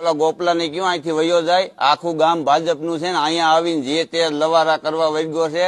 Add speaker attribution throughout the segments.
Speaker 1: ઓલા ગોપલાને કયું અહીંથી વયો જાય? આખું ગામ ભાજપનું છે ને અહીંયા આવીને જે તે લવારા કરવા વળગ્યો છે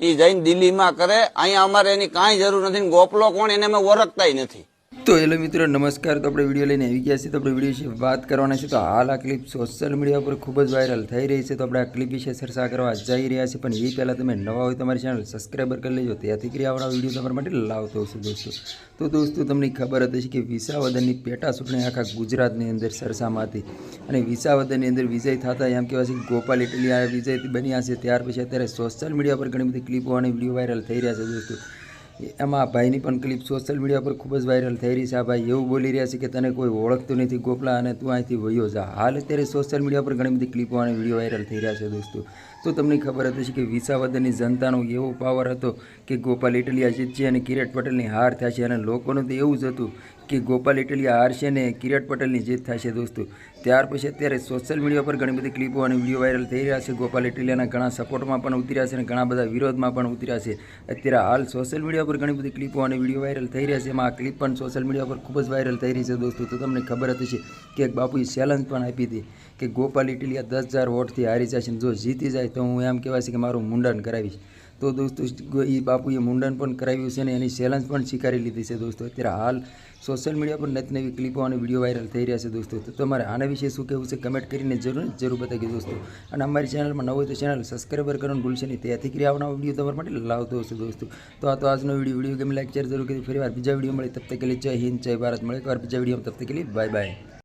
Speaker 1: એ જઈને દિલ્હીમાં કરે. અહીંયા અમારે એની કાંઈ જરૂર નથી ગોપલો કોણ? એને અમે ઓળખતાય નથી.
Speaker 2: તો હેલો મિત્રો, નમસ્કાર. તો આપણે વીડિયો લઈને આવી ગયા છીએ. તો આપણે વીડિયો વિશે વાત કરવાના છે તો હાલ આ ક્લિપ સોશિયલ મીડિયા પર ખૂબ જ વાયરલ થઈ રહી છે. તો આપણે આ ક્લિપ વિશે ચર્ચા કરવા જઈ રહ્યા છીએ. પણ એ પહેલાં તમે નવા હોય તમારી ચેનલ સબસ્ક્રાઈબર કરી લેજો. ત્યાંથી કરી આવડા વીડિયો તમારા માટે લાવતો હશે દોસ્તો. તો દોસ્તો, તમને ખબર હતી કે વિસાવદનની પેટા ચૂંટણી આખા ગુજરાતની અંદર સરસામાં હતી. અને વિસાવદનની અંદર વિજય થતા એમ કહેવાય છે ગોપાલ આ વિજય બન્યા છે. ત્યાર પછી અત્યારે સોશિયલ મીડિયા પર ઘણી બધી ક્લિપો અને વીડિયો વાયરલ થઈ રહ્યા છે દોસ્તો. એમાં ભાઈની પણ ક્લિપ સોશિયલ મીડિયા પર ખૂબ જ વાયરલ થઈ રહી છે. આ ભાઈ એવું બોલી રહ્યા છે કે તને કોઈ ઓળખતું નથી ગોપલા અને તું અહીંથી વયો જા. હાલ અત્યારે સોશિયલ મીડિયા પર ઘણી બધી ક્લિપો અને વીડિયો વાયરલ થઈ રહ્યા છે દોસ્તો. તો તમને ખબર હતી કે વિસાવદનની જનતાનો એવો પાવર હતો કે ગોપાલ ઇટલિયા જીતશે અને કિરીટ પટેલની હાર થશે અને લોકોનું તો એવું જ હતું કે ગોપાલ ઇટલિયા હારશે ને કિરીટ પટેલની જીત થશે દોસ્તો. ત્યાર પછી અત્યારે સોશિયલ મીડિયા પર ઘણી બધી ક્લિપો અને વીડિયો વાયરલ થઈ રહ્યા છે. ગોપાલ ઇટલિયાના ઘણા સપોર્ટમાં પણ ઉતર્યા છે અને ઘણા બધા વિરોધમાં પણ ઉતર્યા છે. અત્યારે હાલ સોશિયલ મીડિયા પર ઘણી બધી ક્લિપો અને વીડિયો વાયરલ થઈ રહ્યા છે. એમાં આ ક્લિપ પણ સોશિયલ મીડિયા પર ખૂબ જ વાયરલ થઈ રહી છે દોસ્તો. તો તમને ખબર હતી છે કે એક બાપુએ ચેલેન્જ પણ આપી હતી કે ગોપાલ ઇટલિયા દસ હજાર વોટથી હારી જશે જો જીતી જાય તો હું એમ કહેવાય છે કે મારું મુંડન કરાવીશ. તો દોસ્તો, એ બાપુએ મુંડન પણ કરાવ્યું છે અને એની ચેલેન્જ પણ સ્વીકારી લીધી છે દોસ્તો. અત્યારે હાલ સોશિયલ મીડિયા પર નત નવી ક્લિપો અને વીડિયો વાયરલ થઈ રહ્યા છે દોસ્તો. તો તમારે આના વિશે શું કહેવું છે કમેન્ટ કરીને જરૂર જરૂર બતાવી દોસ્તો. અને અમારી ચેનલમાં નવો તો ચેનલ સબસ્ક્રાઈબર કરવાનું ભૂલશે નહીં. ત્યાંથી કરી આવનારો વીડિયો તમારા માટે લાવતો હશે દોસ્તો. તો આ તો આજનો વીડિયો વીડિયો ગમે લાઈક શેર જરૂર કરી. ફરી વાર બીજા વીડિયો મળે. તબ તક કે લીધે જય હિન્દ, જય ભારત. મળે એક વાર બીજા વીડિયો તબ તક બાય બાય